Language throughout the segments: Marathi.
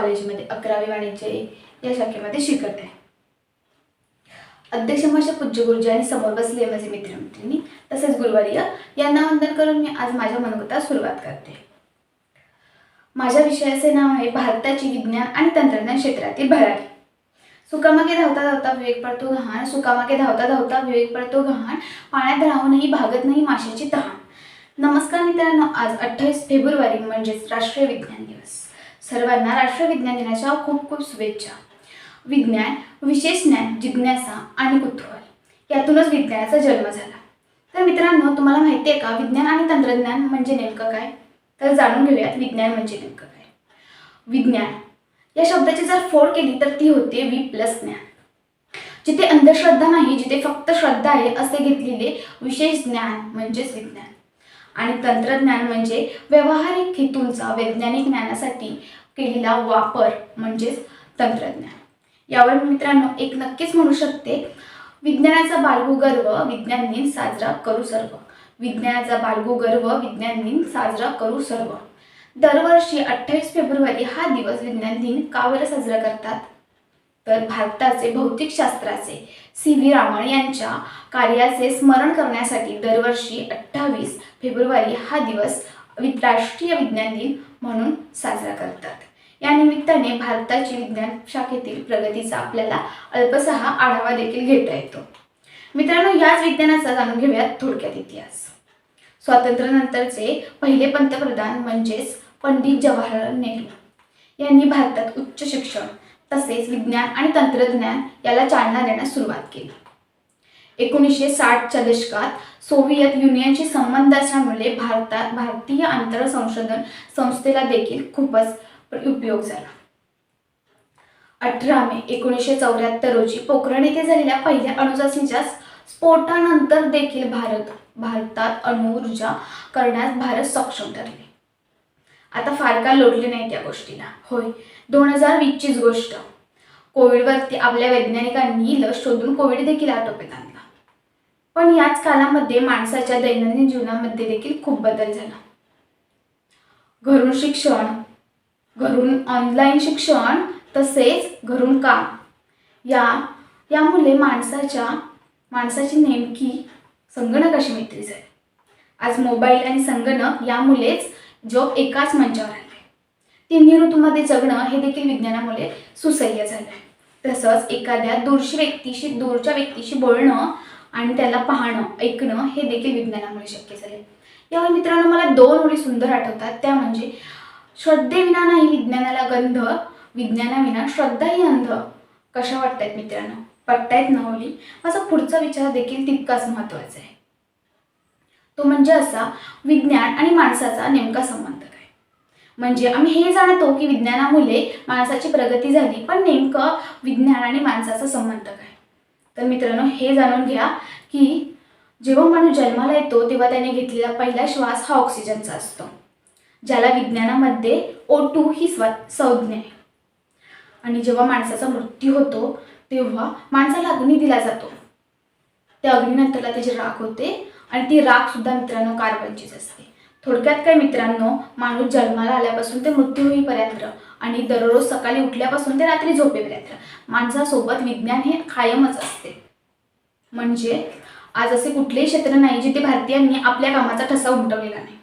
कॉलेजमध्ये अकरावी वाणिज्य या शाखेमध्ये शिकत आहे. अध्यक्ष माझ्या पूज्य गुरुजी आणि समोर बसले माझे मित्रमैत्रिणी तसेच गुरुवर्य यांना वंदन करून मी आज माझ्या मनोगतात सुरुवात करते. माझ्या विषयाचे नाव आहे भारताची विज्ञान आणि तंत्रज्ञान क्षेत्रातील भरारी. सुकामागे धावता धावता विवेक पडतो घाण सुकामागे धावता धावता विवेक पडतो घाण पाण्यात राहूनही भागत नाही माशाची तहान. नमस्कार मित्रांनो आज अठ्ठावीस फेब्रुवारी म्हणजेच राष्ट्रीय विज्ञान दिवस. सर्वांना राष्ट्रीय विज्ञान दिनाच्या खूप खूप शुभेच्छा. विज्ञान विशेष ज्ञान जिज्ञासा आणि कुतूहल यातूनच विज्ञानाचा जन्म झाला. तर मित्रांनो तुम्हाला माहिती आहे का विज्ञान आणि तंत्रज्ञान म्हणजे नेमकं काय? तर जाणून घेऊयात विज्ञान म्हणजे नेमकं काय. विज्ञान या शब्दाची जर फोड केली तर ती होते वि प्लस ज्ञान. जिथे अंधश्रद्धा नाही जिथे फक्त श्रद्धा आहे असे घेतलेले विशेष ज्ञान म्हणजेच विज्ञान. आणि तंत्रज्ञान म्हणजे व्यावहारिक हेतूंचा वैज्ञानिक ज्ञानासाठी पिढीला वापर म्हणजेच तंत्रज्ञान. यावर मित्रांनो एक नक्कीच म्हणू शकते विज्ञानाचा बालगुगर्व विज्ञान दिन साजरा करू सर्व. विज्ञानाचा बालगुगर्व गर्व विज्ञान दिन साजरा करू सर्व. दरवर्षी अठ्ठावीस फेब्रुवारी हा दिवस विज्ञान दिन का बरं साजरा करतात? तर भारताचे भौतिकशास्त्राचे सी व्ही रामन यांच्या कार्याचे स्मरण करण्यासाठी दरवर्षी अठ्ठावीस फेब्रुवारी हा दिवस वि राष्ट्रीय विज्ञान दिन म्हणून साजरा करतात. या निमित्ताने भारताची विज्ञान शाखेतील प्रगतीचा आपल्याला अल्पसा आढावा देखील घेता येतो. मित्रांनो याच विज्ञानाचा जाणून घेऊयात थोडक्यात इतिहास. स्वातंत्र्यानंतरचे पहिले पंतप्रधान म्हणजेच पंडित जवाहरलाल नेहरू. यांनी भारतात उच्च शिक्षण तसेच विज्ञान आणि तंत्रज्ञान याला चालना देण्यास सुरुवात केली. एकोणीसशे साठच्या दशकात सोव्हिएत युनियनशी संबंध असल्यामुळे भारतात भारतीय अंतर संशोधन संस्थेला देखील खूपच उपयोग झाला. अठरा मे एकोणीसशे चौऱ्याहत्तर रोजी पोखरण येथे झालेल्या पहिल्या अणुचाचणीच्या स्फोटानंतर देखील भारत भारतात अणुऊर्जा करण्यास भारत सक्षम ठरले. आता फार काळ लोटले नाही त्या गोष्टीला. होय दोन हजार वीसचीच गोष्ट. कोविडवरती आपल्या वैज्ञानिकांनी लस शोधून कोविड देखील आटोपेत आणला. पण याच कालामध्ये माणसाच्या दैनंदिन जीवनामध्ये देखील खूप बदल झाला. घरून शिक्षण घरून ऑनलाईन शिक्षण तसेच घरून काम. या यामुळे माणसाच्या माणसाची नेमकी संगणकाशी मैत्री झाली. आज मोबाईल आणि संगणक यामुळेच जग एकाच मंचावर आले. तिन्ही ऋतूमध्ये जगणं हे देखील विज्ञानामुळे सुसह्य झालं आहे तसंच एखाद्या दूरशी व्यक्तीशी दूरच्या व्यक्तीशी बोलणं आणि त्याला पाहणं ऐकणं हे देखील विज्ञानामुळे शक्य झाले यावर मित्रांनो मला दोन ओळी सुंदर आठवतात. त्या म्हणजे श्रद्धेविना नाही विज्ञानाला गंध विज्ञानाविना श्रद्धा ही अंध. कशा वाटतायत मित्रांनो? पटतायत नवली माझा पुढचा विचार देखील तितकाच महत्त्वाचा आहे. तो म्हणजे असा विज्ञान आणि माणसाचा नेमका संबंध काय? म्हणजे आम्ही हे जाणतो की विज्ञानामुळे माणसाची प्रगती झाली पण नेमकं विज्ञान आणि माणसाचा संबंध काय? तर मित्रांनो हे जाणून घ्या की जेव्हा माणूस जन्माला येतो तेव्हा त्याने घेतलेला पहिला श्वास हा ऑक्सिजनचा असतो. ज्याला विज्ञानामध्ये ओ टू ही स्व संज्ञा आहे. आणि जेव्हा माणसाचा मृत्यू होतो तेव्हा माणसाला अग्नी दिला जातो. त्या अग्नीनंतरला त्याची राख होते आणि ती राख सुद्धा मित्रांनो कार्बनचीच असते. थोडक्यात काय मित्रांनो माणूस जन्माला आल्यापासून ते मृत्यू होईपर्यंत आणि दररोज सकाळी उठल्यापासून ते रात्री झोपेपर्यंत माणसासोबत विज्ञान हे कायमच असते. म्हणजे आज असे कुठलेही क्षेत्र नाही जिथे भारतीयांनी आपल्या कामाचा ठसा उमटवलेला नाही.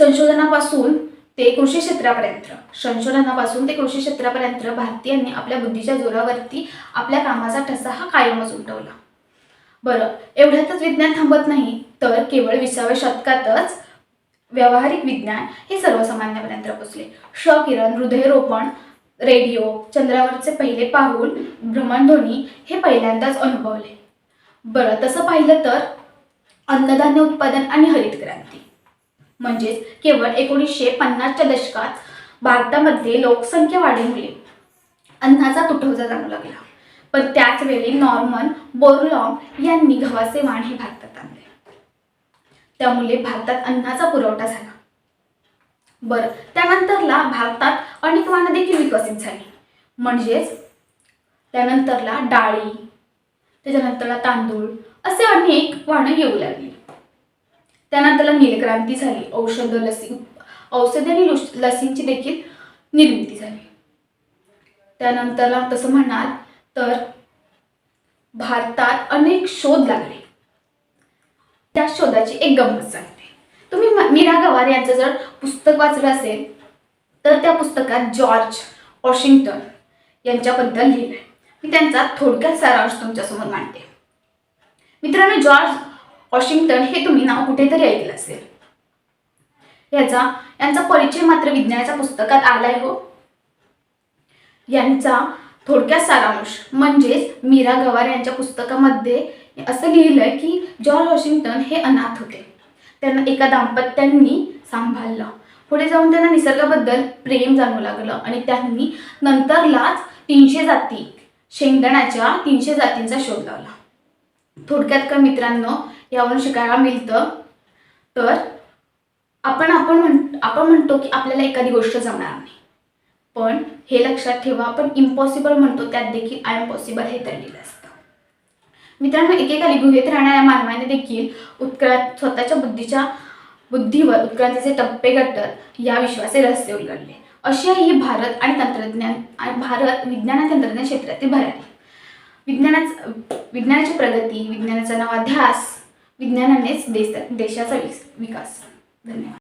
संशोधनापासून ते कृषी क्षेत्रापर्यंत संशोधनापासून ते कृषी क्षेत्रापर्यंत भारतीयांनी आपल्या बुद्धीच्या जोरावरती आपल्या कामाचा ठसा हा कायमच उमटवला. बरं एवढ्यातच विज्ञान थांबत नाही तर केवळ विसाव्या शतकातच व्यावहारिक विज्ञान हे सर्वसामान्यापर्यंत पोचले. श किरण हृदयरोपण रेडिओ चंद्रावरचे पहिले पाऊल भ्रमणध्वनी हे पहिल्यांदाच अनुभवले. बरं तसं पाहिलं तर अन्नधान्य उत्पादन आणि हरित क्रांती म्हणजेच केवळ एकोणीसशे पन्नासच्या दशकात भारतामध्ये लोकसंख्या वाढीमुळे अन्नाचा तुटवडा जाणू लागला. पण त्याच वेळी नॉर्मन बोरलॉग यांनी गव्हाचे वाण हे भारतात आणले. त्यामुळे भारतात अन्नाचा पुरवठा झाला. बरं त्यानंतरला भारतात अनेक वाणं देखील विकसित झाली. म्हणजेच त्यानंतरला डाळी त्याच्यानंतरला तांदूळ असे अनेक वाणं येऊ लागली. त्यानंतरला नीलक्रांती झाली. औषध लसी औषध आणि लसींची देखील निर्मिती झाली. त्यानंतरला तसं म्हणाल तर भारतात अनेक शोध लागले. त्या शोधाची एक गंमत सांगते. तुम्ही म- मीरा गवार यांचं जर पुस्तक वाचलं असेल तर त्या पुस्तकात जॉर्ज वॉशिंग्टन यांच्याबद्दल लिहिलं आहे मी त्यांचा थोडक्यात सारांश तुमच्यासमोर मांडते. मित्रांनो जॉर्ज वॉशिंग्टन हे तुम्ही नाव कुठेतरी ऐकलं असेल. याचा यांचा परिचय मात्र विज्ञानाच्या पुस्तकात आलाय हो. यांचा थोडक्यात सारांश म्हणजेच मीरा गवार यांच्या पुस्तकामध्ये असं लिहिलंय की जॉर्ज वॉशिंग्टन हे अनाथ होते. त्यांना एका दाम्पत्यांनी सांभाळलं. पुढे जाऊन त्यांना निसर्गाबद्दल प्रेम जाणवू लागलं आणि त्यांनी नंतरलाच तीनशे जाती शेंगदाण्याच्या तीनशे जातींचा शोध लावला. थोडक्यात का मित्रांनो यावरून शिकायला मिळतं. तर आपण आपण म्हण आपण म्हणतो की आपल्याला एखादी गोष्ट जमणार नाही. पण हे लक्षात ठेवा आपण इम्पॉसिबल म्हणतो त्यात देखील आय एम पॉसिबल हे दडलेलं असतं. मित्रांनो एकेकाली गुहेत राहणाऱ्या मानवाने देखील उत्क्रांत स्वतःच्या बुद्धीच्या बुद्धीवर उत्क्रांतीचे टप्पे गाठत या विश्वाचे रस्ते उलगडले. अशी ही भारत आणि तंत्रज्ञान आणि भारत विज्ञान आणि तंत्रज्ञान क्षेत्रातील भरारी. विज्ञानाच विज्ञानाची प्रगती विज्ञानाचा नवा ध्यास विज्ञानानेच देश देशाचा विकास. धन्यवाद.